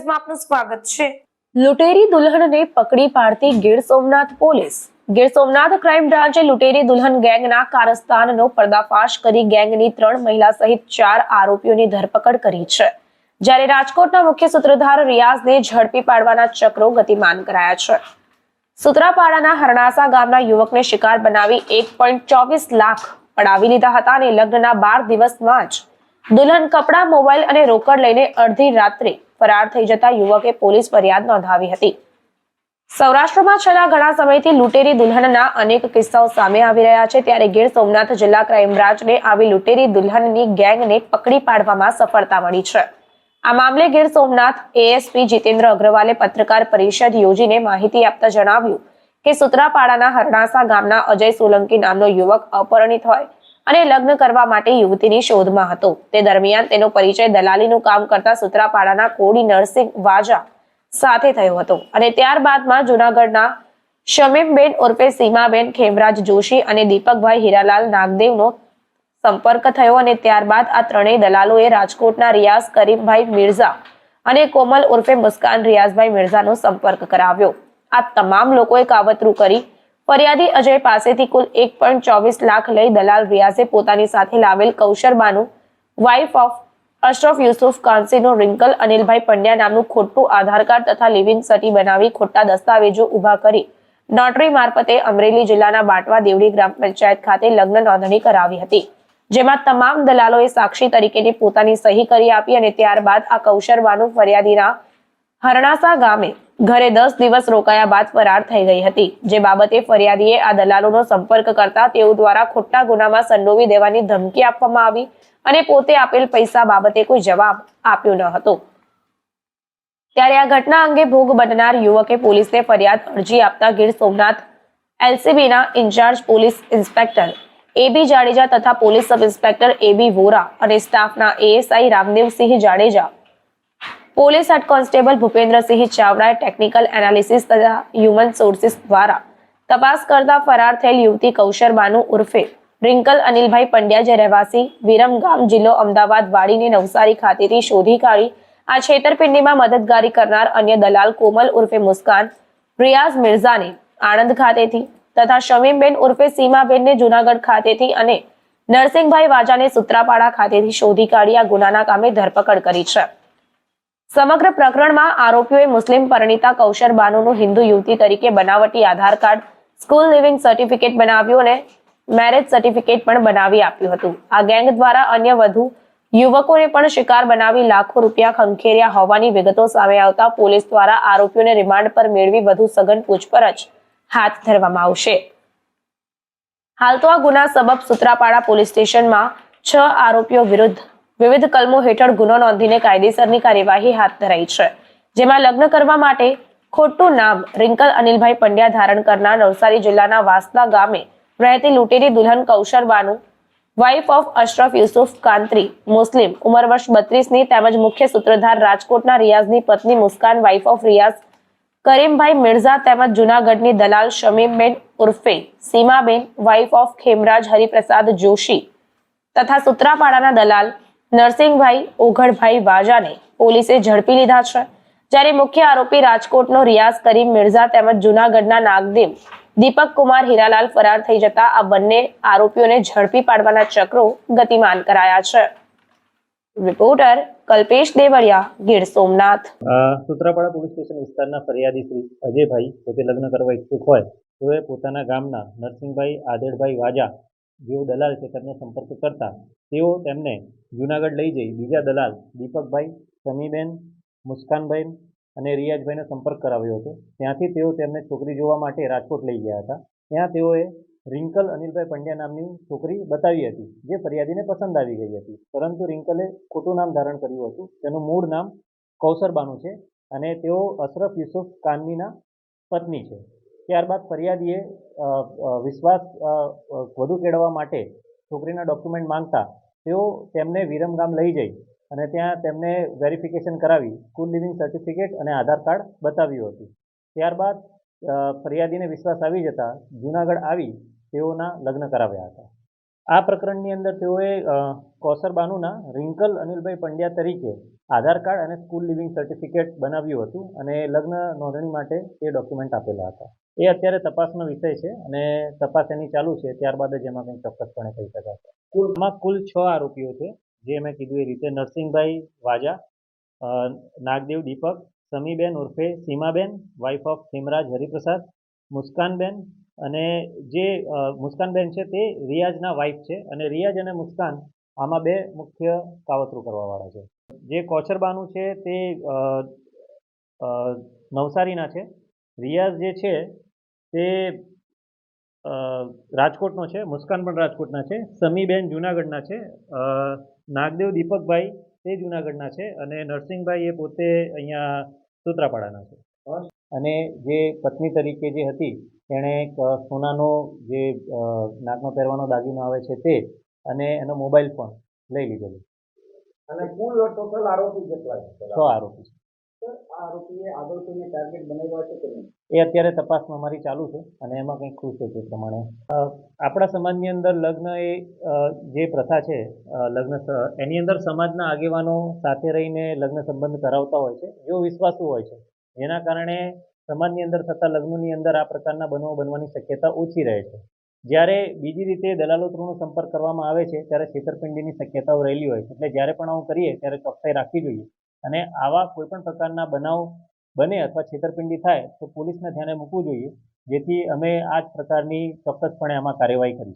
ન્યૂઝમાં આપનું સ્વાગત છે. લૂંટેરી દુલ્હનને પકડી પાડતી ગીર સોમનાથ પોલીસ. ગીર સોમનાથ ક્રાઇમ બ્રાન્ચે લૂંટેરી દુલ્હન ગેંગના કારસ્તાનનો પર્દાફાશ કરી ગેંગની ત્રણ મહિલા સહિત ચાર આરોપીઓની ધરપકડ કરી છે. જ્યારે રાજકોટના મુખ્ય સૂત્રધાર રિયાઝને ઝડપી પાડવાના ચક્રો ગતિમાન કરાયા છે. સુત્રાપાડાના હરણાસા ગામના યુવકને શિકાર બનાવી એક લાખ પડાવી લીધા હતા અને લગ્નના બાર દિવસમાં જ દુલ્હન કપડા, મોબાઈલ અને રોકડ લઈને અડધી રાત્રે ફરાર થઈ જતા યુવકે પોલીસ ફરિયાદ નોંધાવી હતી. સૌરાષ્ટ્રમાં છેલ્લા ઘણા સમયથી લૂંટેરી દુલ્હનના અનેક કિસ્સાઓ સામે આવી રહ્યા છે. ત્યારે ગીર સોમનાથ જિલ્લા ક્રાઇમ બ્રાન્ચને આવી લૂંટેરી દુલ્હનની ગેંગને પકડી પાડવામાં સફળતા મળી છે. આ મામલે ગીર સોમનાથ એએસપી જીતેન્દ્ર અગ્રવાલે પત્રકાર પરિષદ યોજીને માહિતી આપતા જણાવ્યું કે સુત્રાપાડાના હરણાસા ગામના અજય સોલંકી નામનો યુવક અપહરણિત હોય અને લગ્ન કરવા માટે યુવતીની શોધમાં હતો. તે દરમિયાન તેનો પરિચય દલાલીનું કામ કરતા સુત્રાપાડાના કોડી નરસિંહ વાજા સાથે થયો હતો અને ત્યારબાદમાં જુનાગઢના શમીમબેન ઉર્ફે સીમાબેન ખેમરાજ જોશી અને દીપકભાઈ હીરાલાલ નાગદેવનો સંપર્ક થયો અને ત્યારબાદ આ ત્રણેય દલાલોએ રાજકોટના રિયાઝ કરીમભાઈ મિર્ઝા અને કોમલ ઉર્ફે મુસ્કાન રિયાઝભાઈ મિર્ઝાનો સંપર્ક કરાવ્યો. આ તમામ લોકોએ કાવતરું કરી ફરિયાદી અજય પાસેથી કુલ એક લાખ લઈ દલાલ રિયાઝે પોતાની સાથે લાવેલ કૌશરબાનું વાઇફ ઓફ અશરફ યુસુફ કાંસીનો રિંકલ અનિલભાઈ પંડ્યા નામનું ખોટું આધાર કાર્ડ તથા લિવિંગ સર્ટી બનાવી ખોટા દસ્તાવેજો ઊભા કરી નોટરી મારફતે અમરેલી જિલ્લાના બાટવા દેવડી ગ્રામ પંચાયત ખાતે લગ્ન નોંધણી કરાવી હતી, જેમાં તમામ દલાલોએ સાક્ષી તરીકેની પોતાની સહી કરી આપી અને ત્યારબાદ આ કૌશરબાનું ફરિયાદીના હરણાસા ગામે ઘરે દસ દિવસ રોકાયા બાદ ફરાર થઈ ગઈ હતી. જે બાબતે ફરિયાદીએ આ દલાલોનો સંપર્ક કરતા તેઓ દ્વારા ખોટા ગુનામાં સંડોવી દેવાની ધમકી આપવામાં આવી અને પોતે આપેલ પૈસા બાબતે કોઈ જવાબ આપ્યો ન હતો. ત્યારે આ ઘટના અંગે ભોગ બનનાર યુવકે પોલીસને ફરિયાદ અરજી આપતા Gir Somnath એલસીબીના incharge police inspector A B Jadeja તથા police sub inspector A B Vora અને સ્ટાફના ASI Ramdevsinh Jadeja police head constable Bhupendrasinh ચાવડાએ ટેકનિકલ એનાલિસિસ તથા હ્યુમન સોર્સિસ દ્વારા તપાસ કરતા ફરાર થયેલ યુવતી કૌશર બાનુ ઉર્ફે રિંકલ અનિલભાઈ પંડ્યા, જે રહેવાસી વિરમગામ જિલ્લો અમદાવાદ, વાડીને નવસારી ખાતેથી શોધી કાઢી આ છેતરપિંડીમાં મદદગારી કરનાર અન્ય દલાલ કોમલ ઉર્ફે મુસ્કાન, રિયાઝ મિર્ઝાને આણંદ ખાતેથી તથા શમીમબેન ઉર્ફે સીમાબેનને જુનાગઢ ખાતેથી અને નરસિંહભાઈ વાજાને સુત્રાપાડા ખાતેથી શોધી કાઢી આ ગુનાના કામે ધરપકડ કરી છે. સમગ્ર પ્રકરણમાં આરોપીઓએ મુસ્લિમ પરિણીતા કૌશર બાનુનું હિન્દુ યુવતી તરીકે બનાવટી Aadhaar card, school leaving certificate બનાવ્યું અને મેરેજ સર્ટિફિકેટ પણ બનાવી આપ્યું હતું. આ ગેંગ દ્વારા અન્ય વધુ યુવકોને પણ શિકાર બનાવી લાખો રૂપિયા ખંખેર્યા હોવાની વિગતો સામે આવતા પોલીસ દ્વારા આરોપીઓને રિમાન્ડ પર મેળવી વધુ સઘન પૂછપરછ હાથ ધરવામાં આવશે. હાલ તો આ ગુના સબબ સુત્રાપાડા પોલીસ સ્ટેશનમાં છ આરોપીઓ વિરુદ્ધ વિવિધ કલમો હેઠળ ગુનો નોંધીને કાયદેસરની કાર્યવાહી હાથ ધરાઈ છે, જેમાં લગ્ન કરવા માટે ખોટું નામ રિંકલ અનિલભાઈ પંડ્યા ધારણ કરનાર નવસારી જિલ્લાના વાસદા ગામે રહેતી લૂંટેરી દુલ્હન કૌશર બાનુ વાઇફ ઓફ અશરફ યુસુફ કાંત્રી, મુસ્લિમ, ઉંમર વર્ષ બત્રીસની તેમજ મુખ્ય સૂત્રધાર રાજકોટના રિયાઝની પત્ની મુસ્કાન વાઇફ ઓફ રિયાઝ, કરીમભાઈ મિર્ઝા તેમજ જુનાગઢની દલાલ શમીમબેન ઉર્ફે, સીમાબેન વાઇફ ઓફ ખેમરાજ હરિપ્રસાદ જોશી તથા સુત્રાપાડાના દલાલ નરસિંહભાઈ ઓઘડભાઈ વાજાને પોલીસે ઝડપી લીધા છે. જ્યારે મુખ્ય આરોપી રાજકોટનો રિયાઝ કરીમ મિર્ઝા તેમજ જૂનાગઢના નાગદેવ દીપક કુમાર હીરાલાલ ફરાર થઈ જતા આ બંને આરોપીઓને ઝડપી પાડવાના ચક્રો ગતિમાન કરાયા છે. Reporter Kalpesh Devaliya, Gir Somnath. Sutrapada police station વિસ્તારના ફરિયાદી શ્રી અજયભાઈ પોતે લગ્ન કરવા ઈચ્છુક હોય તો એ પોતાના ગામના નરસિંહભાઈ આદેડભાઈ વાજા જેઓ દલાલ છે તેમને સંપર્ક કરતા, તેઓ તેમને જુનાગઢ લઈ જઈ. બીજા દલાલ દીપકભાઈ, સમીબેન, મુસ્કાનભાઈ અને રિયાજભાઈનો સંપર્ક કરાવ્યો હતો. ત્યાંથી તેઓ તેમને છોકરી જોવા માટે રાજકોટ લઈ ગયા હતા. ત્યાં તેઓએ રિંકલ અનિલભાઈ પંડ્યા નામની છોકરી બતાવી હતી, જે ફરિયાદીને પસંદ આવી ગઈ હતી. પરંતુ રિંકલે ખોટું નામ ધારણ કર્યું હતું. તેનું મૂળ નામ કૌસરબાનું છે અને તેઓ અશરફ યુસુફ કાનમીના પત્ની છે. ત્યારબાદ ફરિયાદીએ વિશ્વાસ વધુ કેળવવા માટે છોકરીના ડોક્યુમેન્ટ માંગતા તેઓ તેમને વિરમગામ લઈ જઈ અને ત્યાં તેમને વેરિફિકેશન કરાવી, સ્કૂલ લિવિંગ સર્ટિફિકેટ અને આધાર કાર્ડ બતાવ્યું હતું. ત્યારબાદ ફરિયાદીને વિશ્વાસ આવી જતાં જુનાગઢ આવી તેઓના લગ્ન કરાવ્યા હતા. આ પ્રકરણની અંદર તેઓએ કોસરબાનુના રિંકલ અનિલભાઈ પંડ્યા તરીકે આધાર કાર્ડ અને સ્કૂલ લિવિંગ સર્ટિફિકેટ બનાવ્યું હતું અને લગ્ન નોંધણી માટે એ ડોક્યુમેન્ટ આપેલા હતા. એ અત્યારે તપાસનો વિષય છે અને તપાસ એની ચાલુ છે, ત્યારબાદ જ એમાં કંઈ ચોક્કસપણે કહી શકાશે. કુલમાં કુલ છ આરોપીઓ છે, જે મેં કીધું એ રીતે. નરસિંહભાઈ વાજા નાગદેવ દીપક, સમીબેન ઉર્ફે સીમાબેન વાઇફ ઓફ હિમરાજ હરિપ્રસાદ, મુસ્કાનબેન અને જે મુસ્કાનબેન છે તે રિયાઝના વાઇફ છે અને રિયાઝ અને મુસ્કાન આમાં બે મુખ્ય કાવતરું કરવાવાળા છે. જે કોચરબાનું છે તે નવસારીના છે. રિયાઝ જે છે તે રાજકોટનો છે મુસ્કાન પણ રાજકોટના છે. સમીબેન જુનાગઢના છે. નાગદેવ દીપકભાઈ તે જુનાગઢના છે અને નરસિંહભાઈ એ પોતે અહીંયા સુત્રાપાડાના છે. અને જે પત્ની તરીકે જે હતી તેણે એક સોનાનો જે નાકમાં પહેરવાનો દાગીનો આવે છે તે અને એનો મોબાઈલ ફોન લઈ લીધેલો. અને કુલ ટોટલ આરોપી કેટલા છે. છ આરોપી છે. એ અત્યારે તપાસમાં અમારી ચાલુ છે અને એમાં કંઈક ખુશ છે તે પ્રમાણે. આપણા સમાજની અંદર લગ્ન એ જે પ્રથા છે લગ્ન એની અંદર સમાજના આગેવાનો સાથે રહીને લગ્ન સંબંધ કરાવતા હોય છે જેઓ વિશ્વાસુ હોય છે. જેના કારણે સમાજની અંદર થતા લગ્નની અંદર આ પ્રકારના બનાવો બનવાની શક્યતા ઓછી રહે છે. જ્યારે બીજી રીતે દલાલો થ્રુનો સંપર્ક કરવામાં આવે છે, ત્યારે છેતરપિંડીની શક્યતાઓ રહેલી હોય છે. એટલે જ્યારે પણ આવું કરીએ, ત્યારે ચોકસાઈ રાખવી જોઈએ. અને આવા કોઈપણ પ્રકારના બનાવ બને અથવા છેતરપિંડી થાય, તો પોલીસને ધ્યાને મૂકવું જોઈએ, જેથી અમે આ જ પ્રકારની ચોક્કસપણે આમાં કાર્યવાહી કરી